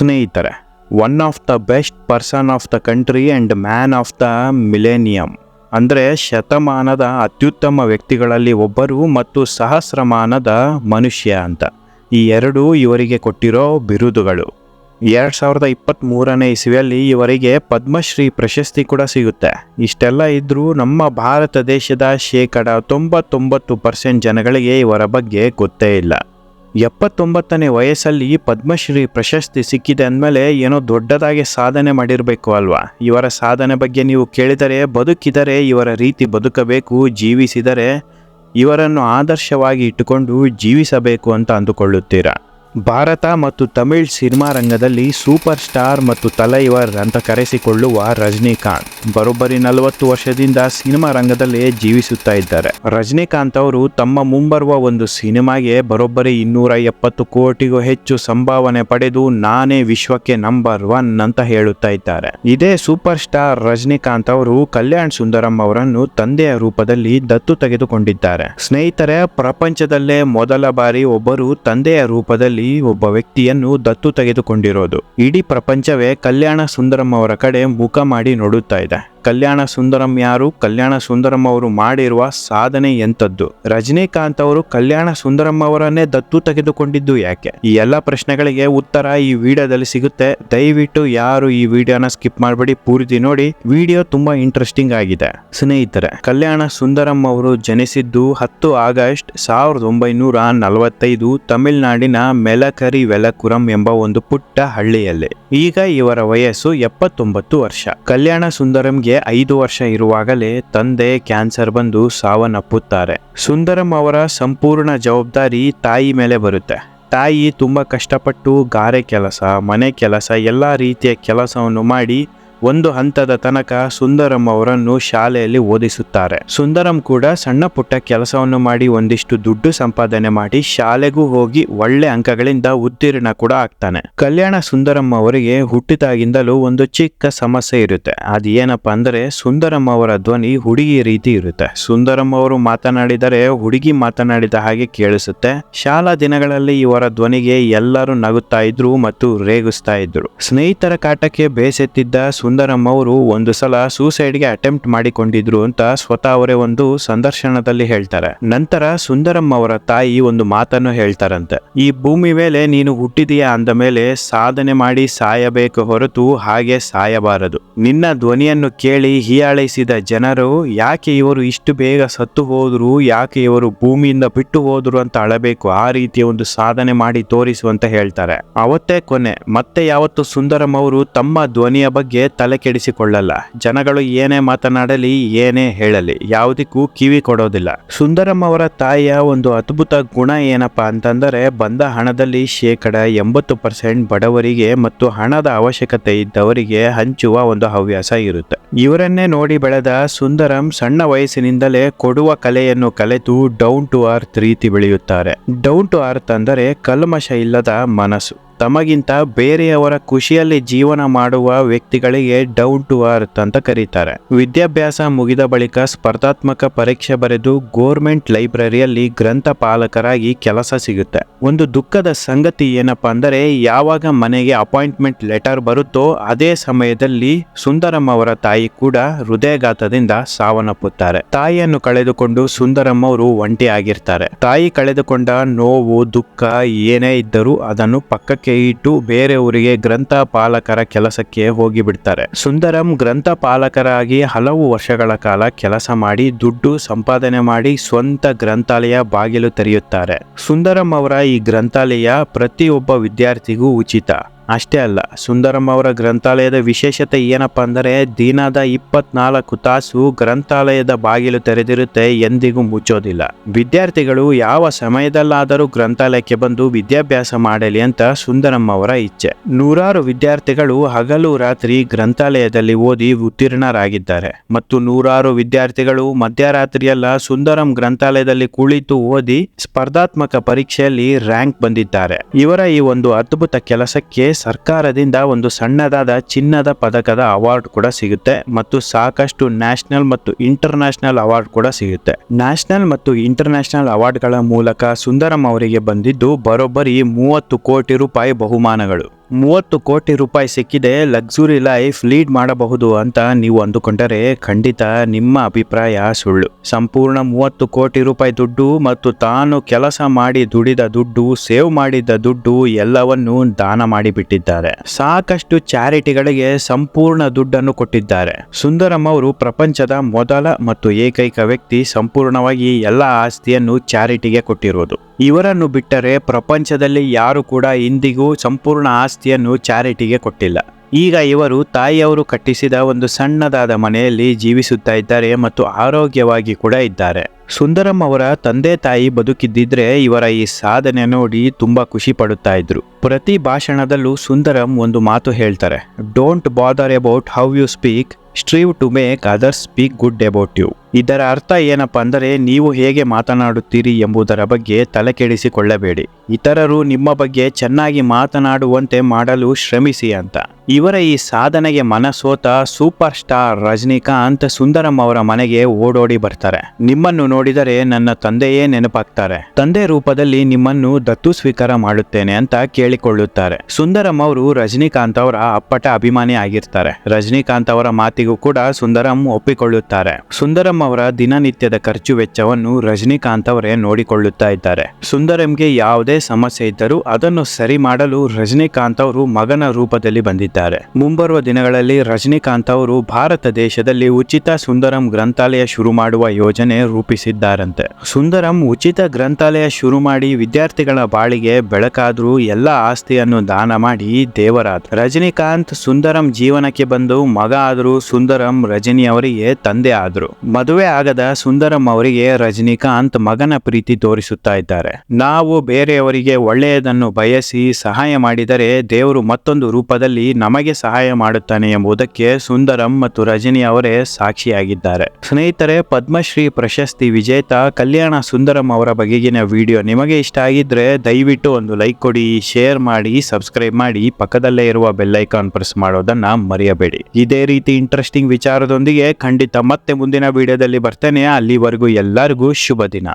ಸ್ನೇಹಿತರೆ one of the best person of the country and man of the millennium ಅಂದರೆ ಶತಮಾನದ ಅತ್ಯುತ್ತಮ ವ್ಯಕ್ತಿಗಳಲ್ಲಿ ಒಬ್ಬರು ಮತ್ತು ಸಹಸ್ರಮಾನದ ಮನುಷ್ಯ ಅಂತ. ಈ ಎರಡೂ ಇವರಿಗೆ ಕೊಟ್ಟಿರೋ ಬಿರುದುಗಳು. ಎರಡು ಸಾವಿರದ ಇಪ್ಪತ್ತ್ಮೂರನೇ ಇಸವಿಯಲ್ಲಿ ಇವರಿಗೆ ಪದ್ಮಶ್ರೀ ಪ್ರಶಸ್ತಿ ಕೂಡ ಸಿಗುತ್ತೆ. ಇಷ್ಟೆಲ್ಲ ಇದ್ದರೂ ನಮ್ಮ ಭಾರತ ದೇಶದ ಶೇಕಡ ತೊಂಬತ್ತೊಂಬತ್ತು ಪರ್ಸೆಂಟ್ ಜನಗಳಿಗೆ ಇವರ ಬಗ್ಗೆ ಗೊತ್ತೇ ಇಲ್ಲ. ಎಪ್ಪತ್ತೊಂಬತ್ತನೇ ವಯಸ್ಸಲ್ಲಿ ಪದ್ಮಶ್ರೀ ಪ್ರಶಸ್ತಿ ಸಿಕ್ಕಿದೆ ಅಂದಮೇಲೆ ಏನೋ ದೊಡ್ಡದಾಗಿ ಸಾಧನೆ ಮಾಡಿರಬೇಕು ಅಲ್ವಾ? ಇವರ ಸಾಧನೆ ಬಗ್ಗೆ ನೀವು ಕೇಳಿದರೆ, ಬದುಕಿದರೆ, ಇವರ ರೀತಿ ಬದುಕಬೇಕು, ಜೀವಿಸಿದರೆ, ಇವರನ್ನು ಆದರ್ಶವಾಗಿ ಇಟ್ಟುಕೊಂಡು ಜೀವಿಸಬೇಕು ಅಂತ ಅಂದುಕೊಳ್ಳುತ್ತೀರಾ? ಭಾರತ ಮತ್ತು ತಮಿಳ್ ಸಿನಿಮಾ ರಂಗದಲ್ಲಿ ಸೂಪರ್ ಸ್ಟಾರ್ ಮತ್ತು ತಲೈವರ್ ಅಂತ ಕರೆಸಿಕೊಳ್ಳುವ ರಜನಿಕಾಂತ್. ಬರೋಬ್ಬರಿ ನಲವತ್ತು ವರ್ಷದಿಂದ ಸಿನಿಮಾ ರಂಗದಲ್ಲೇ ಜೀವಿಸುತ್ತಾ ಇದ್ದಾರೆ. ರಜನಿಕಾಂತ್ ಅವರು ತಮ್ಮ ಮುಂಬರುವ ಒಂದು ಸಿನಿಮಾಗೆ ಬರೋಬ್ಬರಿ ಇನ್ನೂರ ಎಪ್ಪತ್ತು ಕೋಟಿಗೂ ಹೆಚ್ಚು ಸಂಭಾವನೆ ಪಡೆದು ನಾನೇ ವಿಶ್ವಕ್ಕೆ ನಂಬರ್ ಒನ್ ಅಂತ ಹೇಳುತ್ತಾ ಇದ್ದಾರೆ. ಇದೇ ಸೂಪರ್ ಸ್ಟಾರ್ ರಜನಿಕಾಂತ್ ಅವರು ಕಲ್ಯಾಣ್ ಸುಂದರಂ ಅವರನ್ನು ತಂದೆಯ ರೂಪದಲ್ಲಿ ದತ್ತು ತೆಗೆದುಕೊಂಡಿದ್ದಾರೆ. ಸ್ನೇಹಿತರೆ, ಪ್ರಪಂಚದಲ್ಲೇ ಮೊದಲ ಬಾರಿ ಒಬ್ಬರು ತಂದೆಯ ರೂಪದಲ್ಲಿ ಒಬ್ಬ ವ್ಯಕ್ತಿಯನ್ನು ದತ್ತು ತೆಗೆದುಕೊಂಡಿರೋದು. ಇಡೀ ಪ್ರಪಂಚವೇ ಕಲ್ಯಾಣ ಸುಂದರಂ ಅವರ ಕಡೆ ಮುಖ ಮಾಡಿ ನೋಡುತ್ತಾ ಇದೆ. ಕಲ್ಯಾಣ ಸುಂದರಂ ಯಾರು? ಕಲ್ಯಾಣ ಸುಂದರಂ ಅವರು ಮಾಡಿರುವ ಸಾಧನೆ ಎಂಥದ್ದು? ರಜನಿಕಾಂತ್ ಅವರು ಕಲ್ಯಾಣ ಸುಂದರಂ ಅವರನ್ನೇ ದತ್ತು ತೆಗೆದುಕೊಂಡಿದ್ದು ಯಾಕೆ? ಈ ಎಲ್ಲ ಪ್ರಶ್ನೆಗಳಿಗೆ ಉತ್ತರ ಈ ವಿಡಿಯೋದಲ್ಲಿ ಸಿಗುತ್ತೆ. ದಯವಿಟ್ಟು ಯಾರು ಈ ವಿಡಿಯೋನ ಸ್ಕಿಪ್ ಮಾಡಬೇಡಿ, ಪೂರ್ತಿ ನೋಡಿ. ವಿಡಿಯೋ ತುಂಬಾ ಇಂಟ್ರೆಸ್ಟಿಂಗ್ ಆಗಿದೆ. ಸ್ನೇಹಿತರೆ, ಕಲ್ಯಾಣ ಸುಂದರಂ ಅವರು ಜನಿಸಿದ್ದು ಹತ್ತು ಆಗಸ್ಟ್ ಸಾವಿರದ ಒಂಬೈನೂರ ನಲವತ್ತೈದು ತಮಿಳುನಾಡಿನ ಮೆಲಕರಿ ವೆಲಕುರಂ ಎಂಬ ಒಂದು ಪುಟ್ಟ ಹಳ್ಳಿಯಲ್ಲಿ. ಈಗ ಇವರ ವಯಸ್ಸು ಎಪ್ಪತ್ತೊಂಬತ್ತು ವರ್ಷ. ಕಲ್ಯಾಣ ಸುಂದರಂಗೆ ಐದು ವರ್ಷ ಇರುವಾಗಲೇ ತಂದೆ ಕ್ಯಾನ್ಸರ್ ಬಂದು ಸಾವನ್ನಪ್ಪುತ್ತಾರೆ. ಸುಂದರಂ ಅವರ ಸಂಪೂರ್ಣ ಜವಾಬ್ದಾರಿ ತಾಯಿ ಮೇಲೆ ಬರುತ್ತೆ. ತಾಯಿ ತುಂಬ ಕಷ್ಟಪಟ್ಟು ಗಾರೆ ಕೆಲಸ, ಮನೆ ಕೆಲಸ, ಎಲ್ಲ ರೀತಿಯ ಕೆಲಸವನ್ನು ಮಾಡಿ ಒಂದು ಹಂತದ ತನಕ ಸುಂದರಂ ಅವರನ್ನು ಶಾಲೆಯಲ್ಲಿ ಓದಿಸುತ್ತಾರೆ. ಸುಂದರಂ ಕೂಡ ಸಣ್ಣ ಪುಟ್ಟ ಕೆಲಸವನ್ನು ಮಾಡಿ ಒಂದಿಷ್ಟು ದುಡ್ಡು ಸಂಪಾದನೆ ಮಾಡಿ ಶಾಲೆಗೂ ಹೋಗಿ ಒಳ್ಳೆ ಅಂಕಗಳಿಂದ ಉತ್ತೀರ್ಣ ಕೂಡ ಆಗ್ತಾನೆ. ಕಲ್ಯಾಣ ಸುಂದರಂ ಅವರಿಗೆ ಹುಟ್ಟಿದಾಗಿಂದಲೂ ಒಂದು ಚಿಕ್ಕ ಸಮಸ್ಯೆ ಇರುತ್ತೆ. ಅದು ಏನಪ್ಪಾ ಅಂದ್ರೆ ಸುಂದರಂ ಅವರ ಧ್ವನಿ ಹುಡುಗಿ ರೀತಿ ಇರುತ್ತೆ. ಸುಂದರಂ ಅವರು ಮಾತನಾಡಿದರೆ ಹುಡುಗಿ ಮಾತನಾಡಿದ ಹಾಗೆ ಕೇಳಿಸುತ್ತೆ. ಶಾಲಾ ದಿನಗಳಲ್ಲಿ ಇವರ ಧ್ವನಿಗೆ ಎಲ್ಲರೂ ನಗುತ್ತಾ ಇದ್ರು ಮತ್ತು ರೇಗಿಸ್ತಾ ಇದ್ರು. ಸ್ನೇಹಿತರ ಕಾಟಕ್ಕೆ ಬೇಸೆತ್ತಿದ್ದ ಸುಂದರಂ ಅವರು ಒಂದು ಸಲ ಸೂಸೈಡ್ಗೆ ಅಟೆಂಪ್ಟ್ ಮಾಡಿಕೊಂಡಿದ್ರು ಅಂತ ಸ್ವತಃ ಅವರೇ ಒಂದು ಸಂದರ್ಶನದಲ್ಲಿ ಹೇಳ್ತಾರೆ. ನಂತರ ಸುಂದರಂ ಅವರ ತಾಯಿ ಒಂದು ಮಾತನ್ನು ಹೇಳ್ತಾರಂತೆ. ಈ ಭೂಮಿ ಮೇಲೆ ನೀನು ಹುಟ್ಟಿದೀಯಾ ಅಂದ ಮೇಲೆ ಸಾಧನೆ ಮಾಡಿ ಸಾಯಬೇಕು ಹೊರತು ಹಾಗೆ ಸಾಯಬಾರದು. ನಿನ್ನ ಧ್ವನಿಯನ್ನು ಕೇಳಿ ಹೀಯಾಳಿಸಿದ ಜನರು, ಯಾಕೆ ಇವರು ಇಷ್ಟು ಬೇಗ ಸತ್ತು ಹೋದ್ರು? ಯಾಕೆ ಇವರು ಭೂಮಿಯಿಂದ ಬಿಟ್ಟು ಹೋದ್ರು? ಅಂತ ಅಳಬೇಕು. ಆ ರೀತಿಯ ಒಂದು ಸಾಧನೆ ಮಾಡಿ ತೋರಿಸುವಂತ ಹೇಳ್ತಾರೆ. ಅವತ್ತೇ ಕೊನೆ. ಮತ್ತೆ ಯಾವತ್ತು ಸುಂದರಂ ಅವರು ತಮ್ಮ ಧ್ವನಿಯ ಬಗ್ಗೆ ತಲೆ ಕೆಡಿಸಿಕೊಳ್ಳಲ್ಲ. ಜನಗಳು ಏನೇ ಮಾತನಾಡಲಿ, ಏನೇ ಹೇಳಲಿ, ಯಾವುದಕ್ಕೂ ಕಿವಿ ಕೊಡೋದಿಲ್ಲ. ಸುಂದರಂ ಅವರ ತಾಯಿಯ ಒಂದು ಅದ್ಭುತ ಗುಣ ಏನಪ್ಪ ಅಂತಂದರೆ, ಬಂದ ಹಣದಲ್ಲಿ ಶೇಕಡ ಎಂಬತ್ತು ಪರ್ಸೆಂಟ್ ಬಡವರಿಗೆ ಮತ್ತು ಹಣದ ಅವಶ್ಯಕತೆ ಇದ್ದವರಿಗೆ ಹಂಚುವ ಒಂದು ಹವ್ಯಾಸ ಇರುತ್ತೆ. ಇವರನ್ನೇ ನೋಡಿ ಬೆಳೆದ ಸುಂದರಂ ಸಣ್ಣ ವಯಸ್ಸಿನಿಂದಲೇ ಕೊಡುವ ಕಲೆಯನ್ನು ಕಲೆತು ಡೌನ್ ಟು ಅರ್ತ್ ರೀತಿ ಬೆಳೆಯುತ್ತಾರೆ. ಡೌನ್ ಟು ಅರ್ತ್ ಅಂದರೆ ಕಲ್ಮಶ ಇಲ್ಲದ ಮನಸ್ಸು. ತಮಗಿಂತ ಬೇರೆಯವರ ಖುಷಿಯಲ್ಲಿ ಜೀವನ ಮಾಡುವ ವ್ಯಕ್ತಿಗಳಿಗೆ ಡೌನ್ ಟು ಅರ್ತ್ ಅಂತ ಕರೀತಾರೆ. ವಿದ್ಯಾಭ್ಯಾಸ ಮುಗಿದ ಬಳಿಕ ಸ್ಪರ್ಧಾತ್ಮಕ ಪರೀಕ್ಷೆ ಬರೆದು ಗೋರ್ಮೆಂಟ್ ಲೈಬ್ರರಿಯಲ್ಲಿ ಗ್ರಂಥಪಾಲಕರಾಗಿ ಕೆಲಸ ಸಿಗುತ್ತೆ. ಒಂದು ದುಃಖದ ಸಂಗತಿ ಏನಪ್ಪಾ ಅಂದರೆ ಯಾವಾಗ ಮನೆಗೆ ಅಪಾಯಿಂಟ್ಮೆಂಟ್ ಲೆಟರ್ ಬರುತ್ತೋ ಅದೇ ಸಮಯದಲ್ಲಿ ಸುಂದರಮ್ಮ ಅವರ ತಾಯಿ ಕೂಡ ಹೃದಯಘಾತದಿಂದ ಸಾವನ್ನಪ್ಪುತ್ತಾರೆ. ತಾಯಿಯನ್ನು ಕಳೆದುಕೊಂಡು ಸುಂದರಮ್ಮ ಅವರು ಒಂಟಿ ಆಗಿರ್ತಾರೆ. ತಾಯಿ ಕಳೆದುಕೊಂಡ ನೋವು, ದುಃಖ ಏನೇ ಇದ್ದರೂ ಅದನ್ನು ಪಕ್ಕಕ್ಕೆ ಇಟ್ಟು ಬೇರೆ ಊರಿಗೆ ಗ್ರಂಥಪಾಲಕರ ಕೆಲಸಕ್ಕೆ ಹೋಗಿಬಿಡ್ತಾರೆ. ಸುಂದರಂ ಗ್ರಂಥಪಾಲಕರಾಗಿ ಹಲವು ವರ್ಷಗಳ ಕಾಲ ಕೆಲಸ ಮಾಡಿ ದುಡ್ಡು ಸಂಪಾದನೆ ಮಾಡಿ ಸ್ವಂತ ಗ್ರಂಥಾಲಯ ಬಾಗಿಲು ತೆರೆಯುತ್ತಾರೆ. ಸುಂದರಂ ಅವರ ಈ ಗ್ರಂಥಾಲಯ ಪ್ರತಿಯೊಬ್ಬ ವಿದ್ಯಾರ್ಥಿಗೂ ಉಚಿತ. ಅಷ್ಟೇ ಅಲ್ಲ, ಸುಂದರಂ ಅವರ ಗ್ರಂಥಾಲಯದ ವಿಶೇಷತೆ ಏನಪ್ಪ ಅಂದರೆ, ದಿನದ ಇಪ್ಪತ್ನಾಲ್ಕು ತಾಸು ಗ್ರಂಥಾಲಯದ ಬಾಗಿಲು ತೆರೆದಿರುತ್ತೆ, ಎಂದಿಗೂ ಮುಚ್ಚೋದಿಲ್ಲ. ವಿದ್ಯಾರ್ಥಿಗಳು ಯಾವ ಸಮಯದಲ್ಲಾದರೂ ಗ್ರಂಥಾಲಯಕ್ಕೆ ಬಂದು ವಿದ್ಯಾಭ್ಯಾಸ ಮಾಡಲಿ ಅಂತ ಸುಂದರಂ ಅವರ ಇಚ್ಛೆ. ನೂರಾರು ವಿದ್ಯಾರ್ಥಿಗಳು ಹಗಲು ರಾತ್ರಿ ಗ್ರಂಥಾಲಯದಲ್ಲಿ ಓದಿ ಉತ್ತೀರ್ಣರಾಗಿದ್ದಾರೆ. ಮತ್ತು ನೂರಾರು ವಿದ್ಯಾರ್ಥಿಗಳು ಮಧ್ಯರಾತ್ರಿಯೆಲ್ಲ ಸುಂದರಂ ಗ್ರಂಥಾಲಯದಲ್ಲಿ ಕುಳಿತು ಓದಿ ಸ್ಪರ್ಧಾತ್ಮಕ ಪರೀಕ್ಷೆಯಲ್ಲಿ ರ್ಯಾಂಕ್ ಬಂದಿದ್ದಾರೆ. ಇವರ ಈ ಒಂದು ಅದ್ಭುತ ಕೆಲಸಕ್ಕೆ ಸರ್ಕಾರದಿಂದ ಒಂದು ಸಣ್ಣದಾದ, ಚಿನ್ನದ ಪದಕದ ಅವಾರ್ಡ್ ಕೂಡ ಸಿಗುತ್ತೆ ಮತ್ತು ಸಾಕಷ್ಟು ನ್ಯಾಷನಲ್ ಮತ್ತು ಇಂಟರ್ನ್ಯಾಷನಲ್ ಅವಾರ್ಡ್ ಕೂಡ ಸಿಗುತ್ತೆ. ನ್ಯಾಷನಲ್ ಮತ್ತು ಇಂಟರ್ನ್ಯಾಷನಲ್ ಅವಾರ್ಡ್ಗಳ ಮೂಲಕ ಸುಂದರಂ ಅವರಿಗೆ ಬಂದಿದ್ದು ಬರೋಬ್ಬರಿ ಮೂವತ್ತು ಕೋಟಿ ರೂಪಾಯಿ ಬಹುಮಾನಗಳು. ಮೂವತ್ತು ಕೋಟಿ ರೂಪಾಯಿ ಸಿಕ್ಕಿದೆ ಲಕ್ಸುರಿ ಲೈಫ್ ಲೀಡ್ ಮಾಡಬಹುದು ಅಂತ ನೀವು ಅಂದುಕೊಂಡರೆ ಖಂಡಿತ ನಿಮ್ಮ ಅಭಿಪ್ರಾಯ ಸುಳ್ಳು. ಸಂಪೂರ್ಣ ಮೂವತ್ತು ಕೋಟಿ ರೂಪಾಯಿ ದುಡ್ಡು ಮತ್ತು ತಾನು ಕೆಲಸ ಮಾಡಿ ದುಡಿದ ದುಡ್ಡು, ಸೇವ್ ಮಾಡಿದ ದುಡ್ಡು ಎಲ್ಲವನ್ನೂ ದಾನ ಮಾಡಿಬಿಟ್ಟಿದ್ದಾರೆ. ಸಾಕಷ್ಟು ಚಾರಿಟಿಗಳಿಗೆ ಸಂಪೂರ್ಣ ದುಡ್ಡನ್ನು ಕೊಟ್ಟಿದ್ದಾರೆ. ಸುಂದರಂ ಅವರು ಪ್ರಪಂಚದ ಮೊದಲ ಮತ್ತು ಏಕೈಕ ವ್ಯಕ್ತಿ, ಸಂಪೂರ್ಣವಾಗಿ ಎಲ್ಲ ಆಸ್ತಿಯನ್ನು ಚಾರಿಟಿಗೆ ಕೊಟ್ಟಿರುವುದು ಇವರನ್ನು ಬಿಟ್ಟರೆ ಪ್ರಪಂಚದಲ್ಲಿ ಯಾರು ಕೂಡ ಇಂದಿಗೂ ಸಂಪೂರ್ಣ ಆಸ್ತಿಯನ್ನು ಚಾರಿಟಿಗೆ ಕೊಟ್ಟಿಲ್ಲ. ಈಗ ಇವರು ತಾಯಿಯವರು ಕಟ್ಟಿಸಿದ ಒಂದು ಸಣ್ಣದಾದ ಮನೆಯಲ್ಲಿ ಜೀವಿಸುತ್ತಾ ಇದ್ದಾರೆ ಮತ್ತು ಆರೋಗ್ಯವಾಗಿ ಕೂಡ ಇದ್ದಾರೆ. ಸುಂದರಂ ಅವರ ತಂದೆ ತಾಯಿ ಬದುಕಿದ್ದಿದ್ರೆ ಇವರ ಈ ಸಾಧನೆ ನೋಡಿ ತುಂಬಾ ಖುಷಿ ಪಡುತ್ತಾ ಇದ್ರು. ಪ್ರತಿ ಭಾಷಣದಲ್ಲೂ ಸುಂದರಂ ಒಂದು ಮಾತು ಹೇಳ್ತಾರೆ don't bother about how you speak strive to make others speak good about you ಇದರ ಅರ್ಥ ಏನಪ್ಪ ಅಂದರೆ ನೀವು ಹೇಗೆ ಮಾತನಾಡುತ್ತೀರಿ ಎಂಬುದರ ಬಗ್ಗೆ ತಲೆಕೆಡಿಸಿಕೊಳ್ಳಬೇಡಿ ಇತರರು ನಿಮ್ಮ ಬಗ್ಗೆ ಚೆನ್ನಾಗಿ ಮಾತನಾಡುವಂತೆ ಮಾಡಲು ಶ್ರಮಿಸಿ ಅಂತ. ಇವರ ಈ ಸಾಧನೆಗೆ ಮನಸೋತ ಸೂಪರ್ ಸ್ಟಾರ್ ರಜನಿಕಾಂತ್ ಸುಂದರಂ ಅವರ ಮನೆಗೆ ಓಡೋಡಿ ಬರ್ತಾರೆ. ನಿಮ್ಮನ್ನು ನೋಡಿದರೆ ನನ್ನ ತಂದೆಯೇ ನೆನಪಾಗ್ತಾರೆ. ತಂದೆ ರೂಪದಲ್ಲಿ ನಿಮ್ಮನ್ನು ದತ್ತು ಸ್ವೀಕಾರ ಮಾಡುತ್ತೇನೆ ಅಂತ ಕೇಳಿಕೊಳ್ಳುತ್ತಾರೆ. ಸುಂದರಂ ಅವರು ರಜನಿಕಾಂತ್ ಅವರ ಅಪ್ಪಟ ಅಭಿಮಾನಿ ಆಗಿರ್ತಾರೆ. ರಜನಿಕಾಂತ್ ಅವರ ಮಾತಿಗೂ ಕೂಡ ಸುಂದರಂ ಒಪ್ಪಿಕೊಳ್ಳುತ್ತಾರೆ. ಸುಂದರಂ ಅವರ ದಿನನಿತ್ಯದ ಖರ್ಚು ವೆಚ್ಚವನ್ನು ರಜನಿಕಾಂತ್ ಅವರೇ ನೋಡಿಕೊಳ್ಳುತ್ತಾ ಇದ್ದಾರೆ. ಸುಂದರಂಗೆ ಯಾವುದೇ ಸಮಸ್ಯೆ ಇದ್ದರೂ ಅದನ್ನು ಸರಿ ಮಾಡಲು ರಜನಿಕಾಂತ್ ಅವರು ಮಗನ ರೂಪದಲ್ಲಿ ಬಂದಿದ್ದಾರೆ. ಮುಂಬರುವ ದಿನಗಳಲ್ಲಿ ರಜನಿಕಾಂತ್ ಅವರು ಭಾರತ ದೇಶದಲ್ಲಿ ಉಚಿತ ಸುಂದರಂ ಗ್ರಂಥಾಲಯ ಶುರು ಮಾಡುವ ಯೋಜನೆ ರೂಪಿಸಿದ್ದಾರಂತೆ. ಸುಂದರಂ ಉಚಿತ ಗ್ರಂಥಾಲಯ ಶುರು ಮಾಡಿ ವಿದ್ಯಾರ್ಥಿಗಳ ಬಾಳಿಗೆ ಬೆಳಕಾದ್ರೂ ಎಲ್ಲ ಆಸ್ತಿಯನ್ನು ದಾನ ಮಾಡಿ ದೇವರಾದ ರಜನಿಕಾಂತ್ ಸುಂದರಂ ಜೀವನಕ್ಕೆ ಬಂದು ಮಗ ಆದರೂ ಸುಂದರಂ ರಜನಿ ಅವರಿಗೆ ತಂದೆ ಆದ್ರು. ಮದುವೆ ಆಗದ ಸುಂದರಂ ಅವರಿಗೆ ರಜನಿಕಾಂತ್ ಮಗನ ಪ್ರೀತಿ ತೋರಿಸುತ್ತಾ ಇದ್ದಾರೆ. ನಾವು ಬೇರೆಯವರಿಗೆ ಒಳ್ಳೆಯದನ್ನು ಬಯಸಿ ಸಹಾಯ ಮಾಡಿದರೆ ದೇವರು ಮತ್ತೊಂದು ರೂಪದಲ್ಲಿ ನಮಗೆ ಸಹಾಯ ಮಾಡುತ್ತಾನೆ ಎಂಬುದಕ್ಕೆ ಸುಂದರಂ ಮತ್ತು ರಜನಿ ಅವರೇ ಸಾಕ್ಷಿಯಾಗಿದ್ದಾರೆ. ಸ್ನೇಹಿತರೆ, ಪದ್ಮಶ್ರೀ ಪ್ರಶಸ್ತಿ ವಿಜೇತ ಕಲ್ಯಾಣ ಸುಂದರಂ ಅವರ ಬಗೆಗಿನ ವಿಡಿಯೋ ನಿಮಗೆ ಇಷ್ಟ ಆಗಿದ್ರೆ ದಯವಿಟ್ಟು ಒಂದು ಲೈಕ್ ಕೊಡಿ, ಶೇರ್ ಮಾಡಿ, ಸಬ್ಸ್ಕ್ರೈಬ್ ಮಾಡಿ, ಪಕ್ಕದಲ್ಲೇ ಇರುವ ಬೆಲ್ ಐಕಾನ್ ಪ್ರೆಸ್ ಮಾಡೋದನ್ನ ಮರೆಯಬೇಡಿ. ಇದೇ ರೀತಿ ಇಂಟ್ರೆಸ್ಟಿಂಗ್ ವಿಚಾರದೊಂದಿಗೆ ಖಂಡಿತ ಮತ್ತೆ ಮುಂದಿನ ವಿಡಿಯೋದಲ್ಲಿ ಬರ್ತೇನೆ ಅಲ್ಲಿವರೆಗೂ ಎಲ್ಲರಿಗೂ ಶುಭ ದಿನ